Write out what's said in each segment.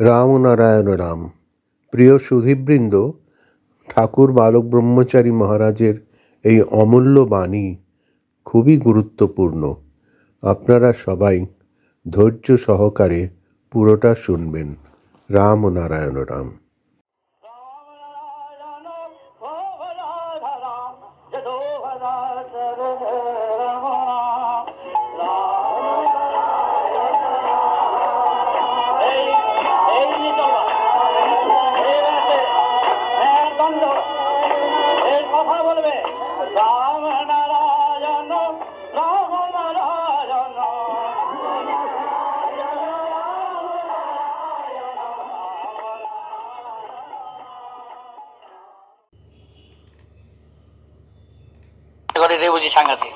রামনারায়ণ রাম প্রিয় সুধীবৃন্দ, ঠাকুর বালক ব্রহ্মচারী মহারাজের এই অমূল্য বাণী খুবই গুরুত্বপূর্ণ। আপনারা সবাই ধৈর্য সহকারে পুরোটা শুনবেন। রাম নারায়ণ রাম রে বুঝি সাংঘাতিক।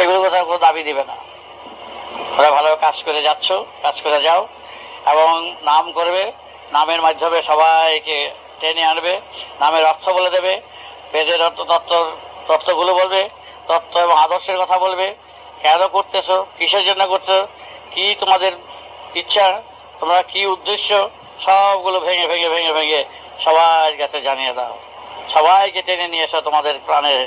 এগুলো কোথাও কোনো দাবি দিবে না। ওরা ভালো কাজ করে যাচ্ছ, কাজ করে যাও এবং নাম করবে, নামের মাধ্যমে সবাইকে টেনে আনবে, নামের অর্থ বলে দেবে, বেদের অর্থ তত্ত্ব তত্ত্বগুলো বলবে, তত্ত্ব এবং আদর্শের কথা বলবে, কেন করতেছো, কিসের জন্য করছ কি তোমাদের ইচ্ছা, তোমরা কি উদ্দেশ্য, সবগুলো ভেঙে ভেঙে ভেঙে ভেঙে সবার কাছে জানিয়ে দাও। সবাইকে টেনে নিয়ে এসো তোমাদের প্রাণের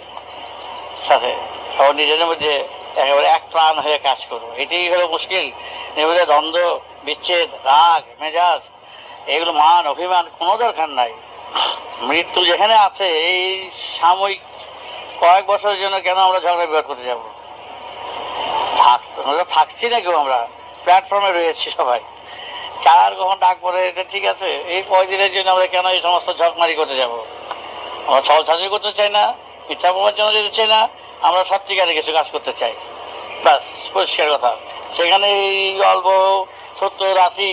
সাথে। সবার নিজেদের মধ্যে একেবারে এক প্রাণ হয়ে কাজ করব। এটাই হলো মুশকিল। নিজেদের দ্বন্দ্ব, বিচ্ছেদ, রাগ, মেজাজ, এগুলো মান, অভিমান, কোনো দরকার নাই। মৃত্যু যেখানে আছে, এই সাময়িক কয়েক বছরের জন্য কেন আমরা ঝগড়া বিবাদ করতে যাব? থাক থাকছি না কেউ, আমরা প্ল্যাটফর্মে রয়েছি সবাই। চার কখন ডাক পরে এটা ঠিক আছে। এই কয়দিনের জন্য আমরা কেন এই সমস্ত ঝকমারি করতে যাব? আমরা ছল করতে চাই না। মিথ্যা জন্য যেতে চাই না, আমরা সত্যিকারে কিছু কাজ করতে চাই। ব্যাস, পরিষ্কার কথা। সেখানে এই অল্প সত্তর, আশি,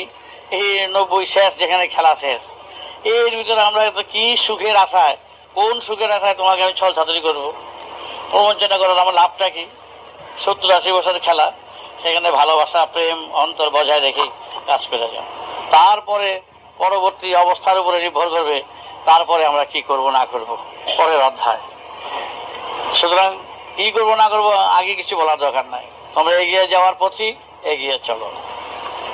এই নব্বই শেষ যেখানে খেলা শেষ। এর ভিতরে আমরা কি সুখের আশায়, কোন সুখের আশায় তোমাকে আমি ছল ছাতরি করব? প্রবঞ্চনা করার আমার লাভটা কি? সত্তর, আশি বছরের খেলা, সেখানে ভালোবাসা, প্রেম, অন্তর বজায় রেখে কাজ করে যাও। তারপরে পরবর্তী অবস্থার উপরে নির্ভর করবে, তারপরে আমরা কি করব, না করব, পরের অধ্যায়। সুতরাং কি করব না করব আগে কিছু বলার দরকার নাই। তোমরা এগিয়ে যাওয়ার পথই এগিয়ে চলো।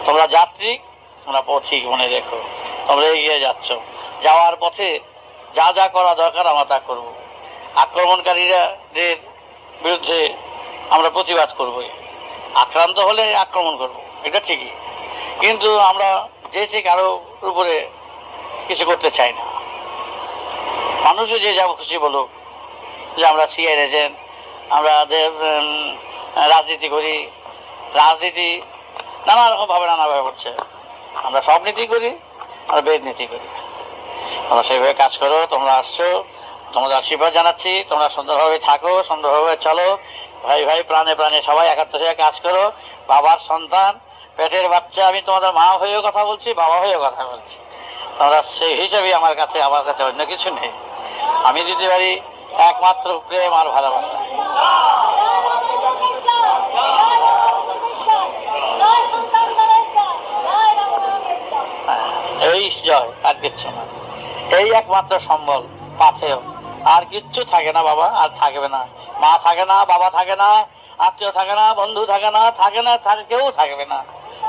তোমরা যাত্রী, তোমরা পথিক মনে রেখো। তোমরা এগিয়ে যাচ্ছ। যাওয়ার পথে যা যা করা দরকার আমরা তা করব। আক্রমণকারীদের বিরুদ্ধে আমরা প্রতিবাদ করব। আক্রান্ত হলে আক্রমণ করব। এটা ঠিকই। কিন্তু আমরা যে সে কারও উপরে কিছু করতে চাই না। মানুষও যে যাব খুশি বলুক যে আমরা সিআই এজেন্ট আমরা রাজনীতি করি, রাজনীতি নানা রকমভাবে নানাভাবে করছে আমরা সব নীতি করি, আমরা বেদ নীতি করি। তোমরা সেইভাবে কাজ করো, তোমরা আসছো, তোমাদের আশীর্বাদ জানাচ্ছি, তোমরা সুন্দরভাবে থাকো, সুন্দরভাবে চলো, ভাই ভাই, প্রাণে প্রাণে সবাই একাত্ম হয়ে কাজ করো। বাবার সন্তান, পেটের বাচ্চা, আমি তোমাদের মা হয়েও কথা বলছি, বাবা হয়েও কথা বলছি। তোমরা সেই হিসাবে আমার কাছে আমার কাছে অন্য কিছু নেই। আমি দিতে পারি একমাত্র প্রেম আর ভালোবাসা। এই জয় আর কিচ্ছু না। এই একমাত্র সম্বল পাথেও আর কিচ্ছু থাকে না বাবা, আর থাকবে না। মা থাকে না, বাবা থাকে না, আত্মীয় থাকে না, বন্ধু থাকে না থাকে না, থাকে, কেউ থাকবে না।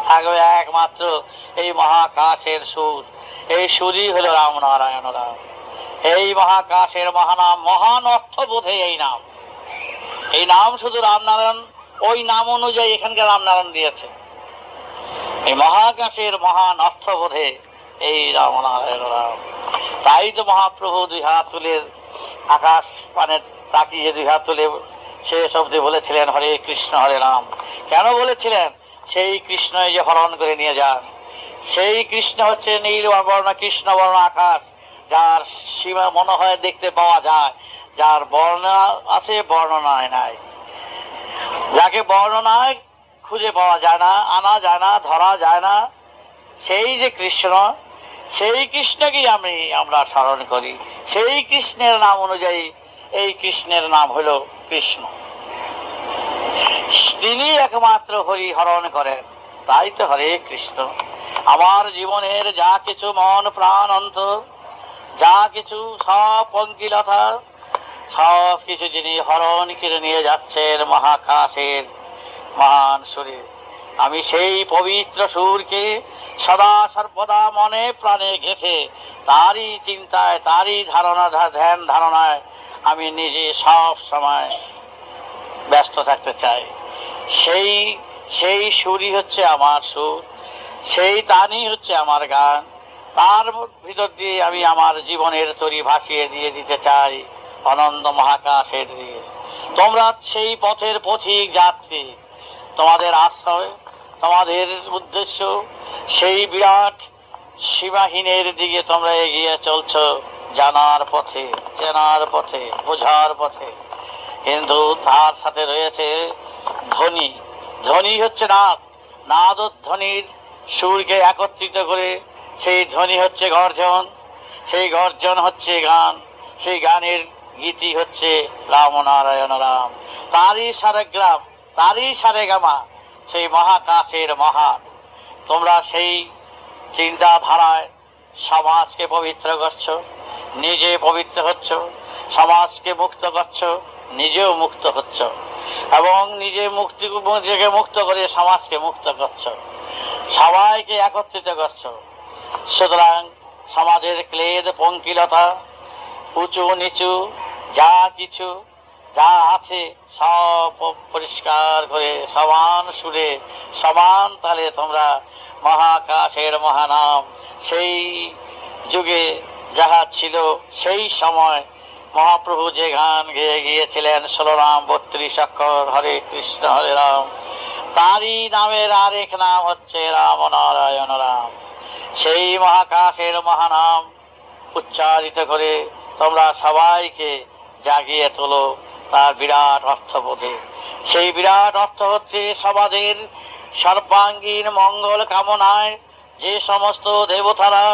থাকবে একমাত্র এই মহাকাশের সুর। এই সুরই হলো রাম নারায়ণ রাম। এই মহাকাশের মহানাম, মহান অর্থ বোধে এই নাম। এই নাম শুধু রামনারায়ণ, ওই নাম অনুযায়ী এখানকার রামনারায়ণ দিয়েছে। এই মহাকাশের মহান অর্থ বোধে এই রামনারায়ণ রাম। তাই তো মহাপ্রভু দুই হাত তুলে আকাশ পানে তাকিয়ে দুই হাত তুলে শেষ অব্দি বলেছিলেন, হরে কৃষ্ণ, হরে রাম। কেন বলেছিলেন? সেই কৃষ্ণই যে হরণ করে নিয়ে যান। সেই কৃষ্ণ হচ্ছে নীল বর্ণ, কৃষ্ণ বর্ণ আকাশ। যার সীমা মনে হয় দেখতে পাওয়া যায়, যার বর্ণনা আছে বর্ণনায় নাই। যাকে বর্ণনায় খুঁজে পাওয়া যায় না, আনা যায় না, ধরা যায় না। সেই যে কৃষ্ণ, সেই কৃষ্ণকেই আমি, আমরা স্মরণ করি। সেই কৃষ্ণের নাম অনুযায়ী, এই কৃষ্ণের নাম হলো কৃষ্ণ। তিনি একমাত্র হরি হরণ করেন, তাই তো হরে কৃষ্ণ। আমার জীবনের যা কিছু মন প্রাণ অন্তর যা কিছু সব পঙ্কিলতা সব কিছু যিনি হরণ কিনে নিয়ে যাচ্ছেন মহাকাশের মহান সুরে আমি সেই পবিত্র সুরকে সদা সর্বদা মনে প্রাণে গেথে, তারই চিন্তায়, তারই ধারণা, ধ্যান ধারণায় আমি নিজে সব সময় ব্যস্ত থাকতে চাই। সেই সেই সুরই হচ্ছে আমার সুর, সেই তানই হচ্ছে আমার গান। তার ভিতর দিয়ে আমি আমার জীবনের তরি ভাসিয়ে দিয়ে দিতে চাই অনন্ত মহাকাশের দিয়ে তোমরা সেই পথের পথিক যাত্রী। তোমাদের আশ্রয়, তোমাদের উদ্দেশ্য, সেই বিরাট সীমাহীনের দিকে তোমরা এগিয়ে চলছ জানার পথে, চেনার পথে, বোঝার পথে। কিন্তু তার সাথে রয়েছে ধ্বনি ধ্বনি হচ্ছে নাদ। নাদ ধ্বনির সুরকে একত্রিত করে সেই ধ্বনি হচ্ছে গর্জন, সেই গর্জন হচ্ছে গান, সেই গানের গীতি হচ্ছে রাম নারায়ণ রাম। তারই সারেগ্রাম, তারই সারেগামা, সেই মহাকাশের মহান। তোমরা সেই চিন্তাধারায় সমাজকে পবিত্র করছ, নিজে পবিত্র হচ্ছ, সমাজকে মুক্ত করছ, নিজেও মুক্ত হচ্ছ। এবং নিজে মুক্তি, নিজেকে মুক্ত করে সমাজকে মুক্ত করছ। সবাইকে একত্রিত করছ। সুতরাং সমাজের ক্লেদ, পঙ্কিলতা, উঁচু, নিচু, যা কিছু, যা আছে, সব পরিষ্কার করে, সমান সুরে, সমান তালে তোমরা মহাকাশের মহানাম। সেই যুগে যাহা ছিল, সেই সময় মহাপ্রভু যে গান গেয়ে গিয়েছিলেন, ষোলো রাম, বত্রিশ অক্ষর, হরে কৃষ্ণ, হরে রাম। তারই নামের আরেক নাম হচ্ছে রাম নারায়ণ রাম। সেই মহাকাশের মহানাম উচ্চারিত করে তোমরা সবাইকে জাগিয়ে তোলো তার বিরাট অর্থবোধে। সেই বিরাট অর্থ হচ্ছে সমাজের সর্বাঙ্গীন মঙ্গল কামনায় যে সমস্ত দেবতারা,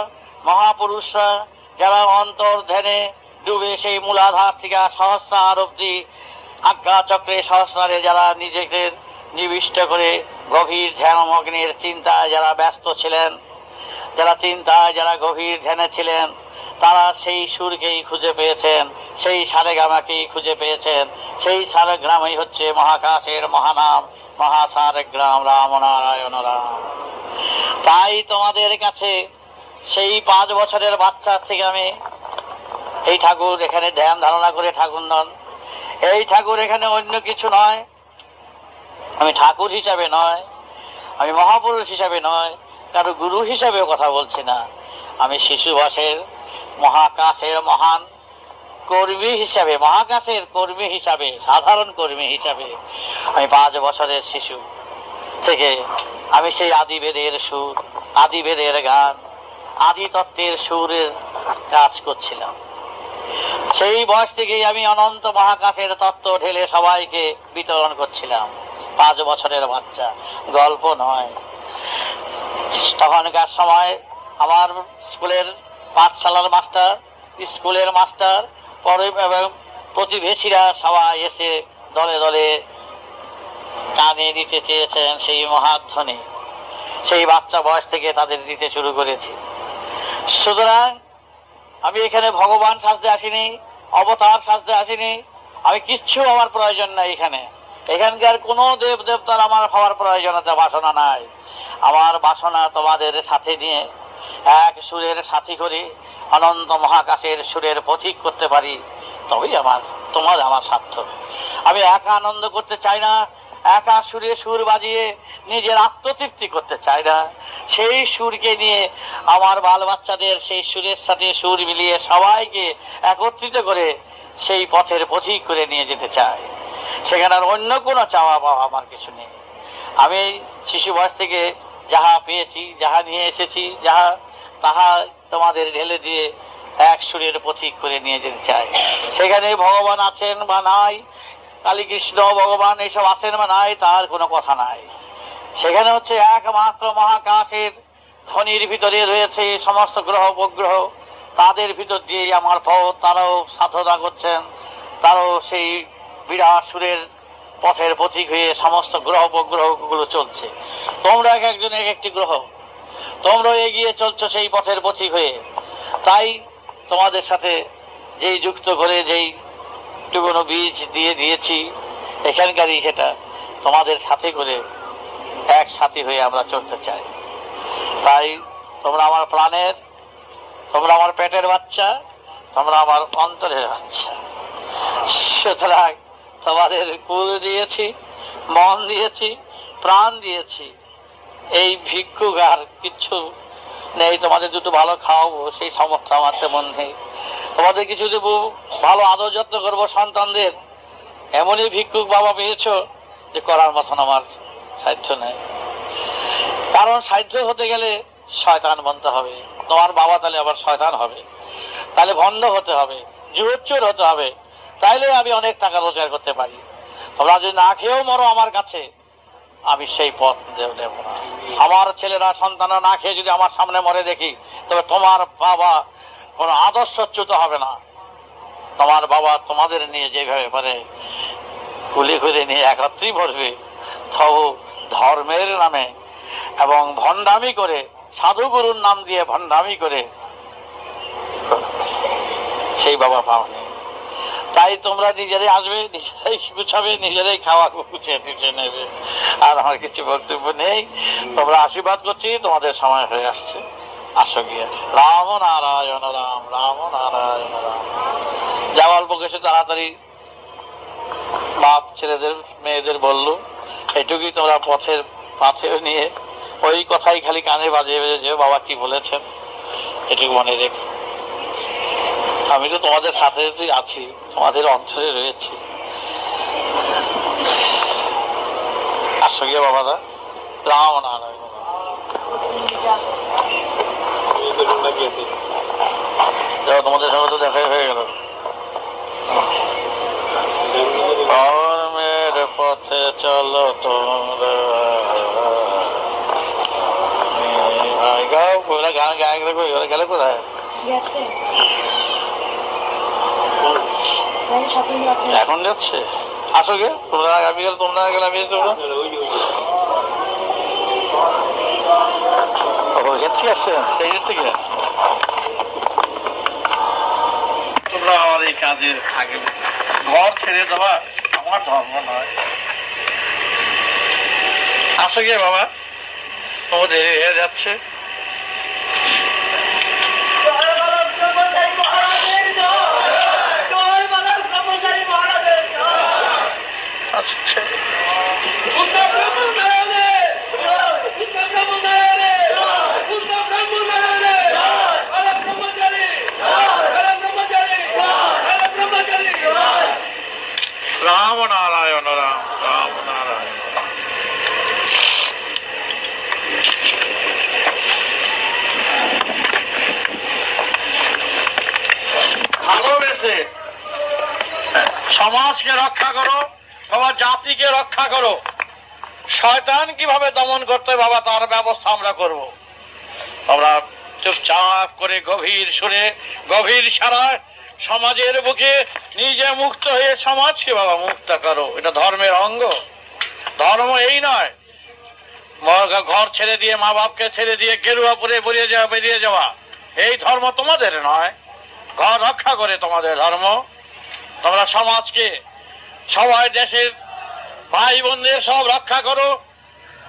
মহাপুরুষরা যারা অন্তর ধ্যানে ডুবে সেই মূলাধার থেকে সহস্রার অব্দি আজ্ঞা চক্রে সহস্রারে যারা নিজেকে নিবিষ্ট করে গভীর ধ্যানমগ্নের চিন্তায় যারা ব্যস্ত ছিলেন যারা চিন্তায়, যারা গভীর ধ্যানে ছিলেন, তারা সেই সুরকেই খুঁজে পেয়েছেন, সেই সারেগামাকেই খুঁজে পেয়েছেন, সেই সারেগ্রামই হচ্ছে মহাকাশের মহানাম, মহাসারেগ্রাম রাম নারায়ণ রাম। তাই তোমাদের কাছে সেই পাঁচ বছরের বাচ্চা থেকে আমি, এই ঠাকুর এখানে ধ্যান ধারণা করে ঠাকুর নন, এই ঠাকুর এখানে অন্য কিছু নয়, আমি ঠাকুর হিসাবে নয়, আমি মহাপুরুষ হিসাবে নয় কারও গুরু হিসাবেও কথা বলছি না। আমি শিশু বসের মহাকাশের মহান কর্মী হিসাবে, মহাকাশের কর্মী হিসাবে, সাধারণ কর্মী হিসাবে আমি পাঁচ বছরের শিশু। থেকে আমি সেই আদিবেদের সুর, আদিবেদের গান আদি তত্ত্বের সুরের কাজ করছিলাম। সেই বয়স থেকেই আমি অনন্ত মহাকাশের তত্ত্ব ঢেলে সবাইকে বিতরণ করছিলাম। পাঁচ বছরের বাচ্চা, গল্প নয়। তখনকার সময় আমার স্কুলের পাঠশালার মাস্টার, স্কুলের মাস্টার, পরে এবং প্রতিবেশীরা সবাই এসে দলে দলে কানে দিতে চেয়েছেন সেই মহাধ্বনি। সেই বাচ্চা বয়স থেকে তাদের দিতে শুরু করেছি। সুতরাং আমি এখানে ভগবান সাজতে আসিনি, অবতার সাজতে আসিনি, আমি কিচ্ছু আমার প্রয়োজন নাই এখানে। এখানকার কোনো দেব দেবতার আমার হওয়ার প্রয়োজনীয়তা বাসনা নাই। আমার বাসনা তোমাদের সাথে নিয়ে এক সুরের সাথী করে অনন্ত মহাকাশের সুরের পথিক করতে পারি, তবেই আমার, তোমার আমার স্বার্থ। আমি একা আনন্দ করতে চাই না, একা সুরে সুর বাজিয়ে নিজের আত্মতৃপ্তি করতে চাই না। সেই সুরকে নিয়ে আমার বাল বাচ্চাদের সেই সুরের সাথে সুর মিলিয়ে সবাইকে একত্রিত করে সেই পথের পথিক করে নিয়ে যেতে চাই। সেখানে আর অন্য কোনো চাওয়া পাওয়া আমার কিছু নেই। আমি শিশু বয়স থেকে যাহা পেয়েছি, যাহা নিয়ে এসেছি, যাহা তাহা তোমাদের ঢেলে দিয়ে এক সুরের পথিক করে নিয়ে যেতে চাই। সেখানে ভগবান আছেন বা নাই কালী কৃষ্ণ ভগবান এসব আছেন বা নাই, তার কোনো কথা নাই। সেখানে হচ্ছে একমাত্র মহাকাশের ধ্বনির ভিতরে রয়েছে সমস্ত গ্রহ, উপগ্রহ। তাদের ভিতর দিয়ে আমার পথ, তারাও সাধনা করছেন, তারাও সেই বিরাট সুরের পথের পথিক হয়ে সমস্ত গ্রহ উপগ্রহগুলো চলছে। তোমরা এক একজন এক একটি গ্রহ। তোমরাও এগিয়ে চলছো সেই পথের পথিক হয়ে। তাই তোমাদের সাথে যেই যুক্ত করে যেই টুকুনো বীজ দিয়ে দিয়েছি, এখানকারই সেটা তোমাদের সাথে করে এক সাথী হয়ে আমরা চলতে চাই। তাই তোমরা আমার প্রাণের, তোমরা আমার পেটের বাচ্চা, তোমরা আমার অন্তরের বাচ্চা। সুতরাং তোমাদের কুল দিয়েছি, মন দিয়েছি, প্রাণ দিয়েছি। এই ভিক্ষুক আর কিচ্ছু নেই, তোমাদের দুটো ভালো খাওয়াবো, সেই সামর্থ্য আমার তেমন নেই। তোমাদের কিছু দেবো, ভালো আদর যত্ন করব সন্তানদের। এমনই ভিক্ষুক বাবা পেয়েছ যে করার মতন আমার সাধ্য নেই। কারণ সাধ্য হতে গেলে শয়তান বনতে হবে। তোমার বাবা তাহলে আবার শয়তান হবে। তাহলে ভণ্ড হতে হবে জুয়োচ্চোর হতে হবে। তাইলে আমি অনেক টাকা রোজগার করতে পারি। তোমরা যদি না খেয়েও মরো আমার কাছে, আমি সেই পথ দেব- না। আমার ছেলেরা, সন্তানরা না খেয়ে যদি আমার সামনে মরে দেখি, তবে তোমার বাবা কোনো আদর্শচ্যুত হবে না। তোমার বাবা তোমাদের নিয়ে যেভাবে পারে কুলি করে নিয়ে একত্রই ভরবে, তবু ধর্মের নামে এবং ভণ্ডামি করে, সাধুগুরুর নাম দিয়ে ভণ্ডামি করে, সেই বাবা পাওনি তাই তোমরা নিজেরাই আসবে, নিজেরাই গুছাবে নিজেরাই খাওয়া গুছিয়ে টুছিয়ে নেবে। আর আমার কিছু বক্তব্য নেই। তোমরা আশীর্বাদ করছি, তোমাদের সময় হয়ে আসছে। আসো গিয়ে। রাম নারায়ণ, রাম রাম নারায়ণ, রাম। যা অল্প কিছু তাড়াতাড়ি বাপ ছেলেদের, মেয়েদের বলল, এটুকুই তোমরা পথের পাথেও নিয়ে ওই কথাই খালি কানে বাজিয়ে বেজে যে বাবা কি বলেছেন? এটুকু মনে রেখো। আমি তো তোমাদের সাথে আছি। তোমাদের অন্তরে রয়েছি। আসো গিয়ে বাবাদা রাম নারায়ণ। তোমাদের সঙ্গে তো দেখাই হয়ে গেল। ধর্মের পথে চলো তোমরা। গাও গান গায়ে গেলে কোথায় গেছে তাই শপিং করতে এখন যাচ্ছে। আসো গে তোমরা আগে আমি গেলে তোমরা আগে গেলে আমি তোমরা ও গেছি আসছে। সেই দিক থেকে। তোমরা আমার এই কাজে আগে ঘর ছেড়ে দেওয়া আমার ধর্ম নয়। আসো গে বাবা। তোমার দেরি হয়ে যাচ্ছে। আচ্ছা রাম নারায়ণ রাম রাম নারায়ণ ভালোবেসে সমাজকে রক্ষা করো। বাবা জাতিকে রক্ষা করো। শয়তান কীভাবে দমন করতে বাবা, তার ব্যবস্থা আমরা করব। আমরা চুপচাপ করে গভীর সুরে, গভীর সারায় সমাজের বুকে নিজে মুক্ত হয়ে সমাজকে বাবা মুক্ত করো। এটা ধর্মের অঙ্গ। ধর্ম এই নয়। ঘর ছেড়ে দিয়ে, মা বাপকে ছেড়ে দিয়ে গেরুয়া পরে বেরিয়ে যাওয়া বেরিয়ে যাওয়া। এই ধর্ম তোমাদের নয়। ঘর রক্ষা করে তোমাদের ধর্ম। তোমরা সমাজকে সবাই দেশের ভাই বোনদের সব রক্ষা করো।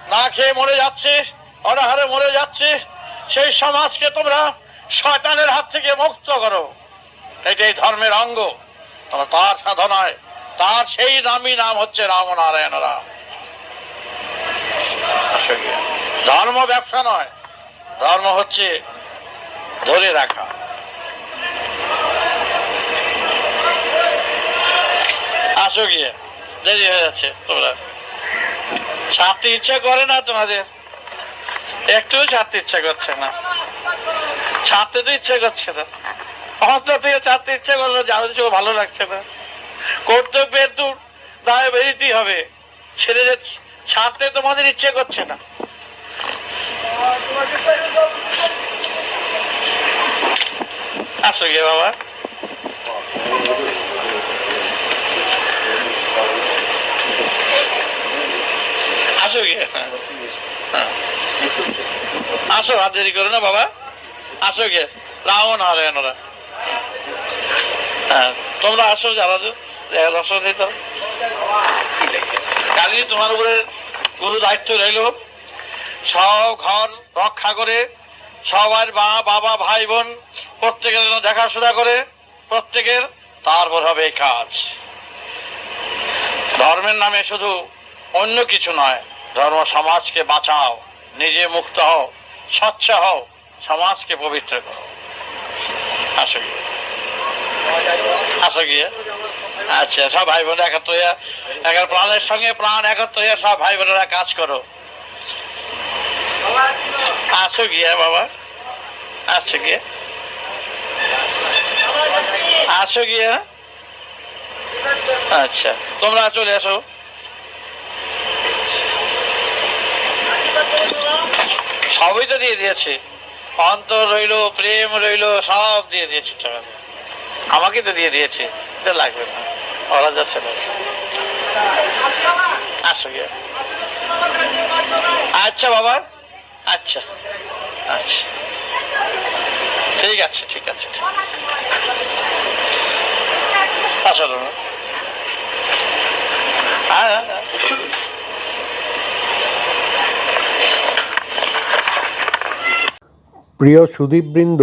না খেয়ে মরে যাচ্ছে, অনাহারে মরে যাচ্ছে। সেই সমাজকে তোমরা শয়তানের হাত থেকে মুক্ত করো। এটাই ধর্মের অঙ্গ। তোমরা তার সাধনায়, তার সেই নামই নাম হচ্ছে রাম। নারায়ণ রাম ধর্ম ব্যবসা নয়, ধর্ম হচ্ছে ধরে রাখা। আসো গিয়ে। দেরি হয়ে যাচ্ছে তোমরা। ছাড়তে ইচ্ছা করে না তোমাদের? একটু ছাড়তে ইচ্ছা করছে না। ছাড়তে তো ইচ্ছা করছে না। অন্তর থেকে ছাড়তে ইচ্ছা করল যাদের চোখ ভালো লাগছে না। কর্তব্যের তো দায় বেরিতেই হবে। ছেড়ে ছাড়তে তোমাদের ইচ্ছে করছে না। আসো গিয়ে বাবা। আসো গিয়ে। হ্যাঁ। আসো আর দেরি করো না বাবা। আসো গিয়ে। রাম নারায়ণরা হ্যাঁ তোমরা আসো, যারা দর্শন দিত কালকে তোমার উপরে গুরু দায়িত্ব রইল। সব ঘর রক্ষা করে সবার মা, বাবা, ভাই, বোন প্রত্যেকের জন্য দেখাশোনা করে, প্রত্যেকের তারপর হবে এই কাজ। ধর্মের নামে শুধু অন্য কিছু নয় ধর্ম সমাজকে বাঁচাও, নিজে মুক্ত হও, স্বচ্ছ হও, সমাজকে পবিত্র করো। আসো গিয়ে। আসো গিয়ে। আচ্ছা সব ভাই বোন একত্র হইয়া প্রাণের সঙ্গে প্রাণ একত্র হইয়া সব ভাই বোনেরা কাজ করো। আসো গিয়া বাবা। আসছো গিয়া। আসো গিয়া। আচ্ছা তোমরা চলে আসো। সবই তো দিয়ে দিয়েছে। অন্তর রইল, প্রেম রইল, সব দিয়ে দিয়েছে তোমাদের আমাকে তো দিয়ে দিয়েছে, এটা লাগবে না। ওরা যাচ্ছে না আসো আচ্ছা বাবা আচ্ছা আচ্ছা। ঠিক আছে ঠিক আছে। আসো তোমরা হ্যাঁ হ্যাঁ, হ্যাঁ। প্রিয় সুদীপবৃন্দ,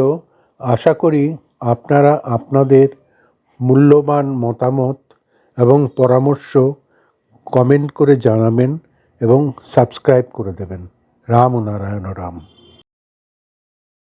আশা করি আপনারা আপনাদের মূল্যবান মতামত এবং পরামর্শ কমেন্ট করে জানাবেন এবং সাবস্ক্রাইব করে দেবেন। রাম নারায়ণ রাম।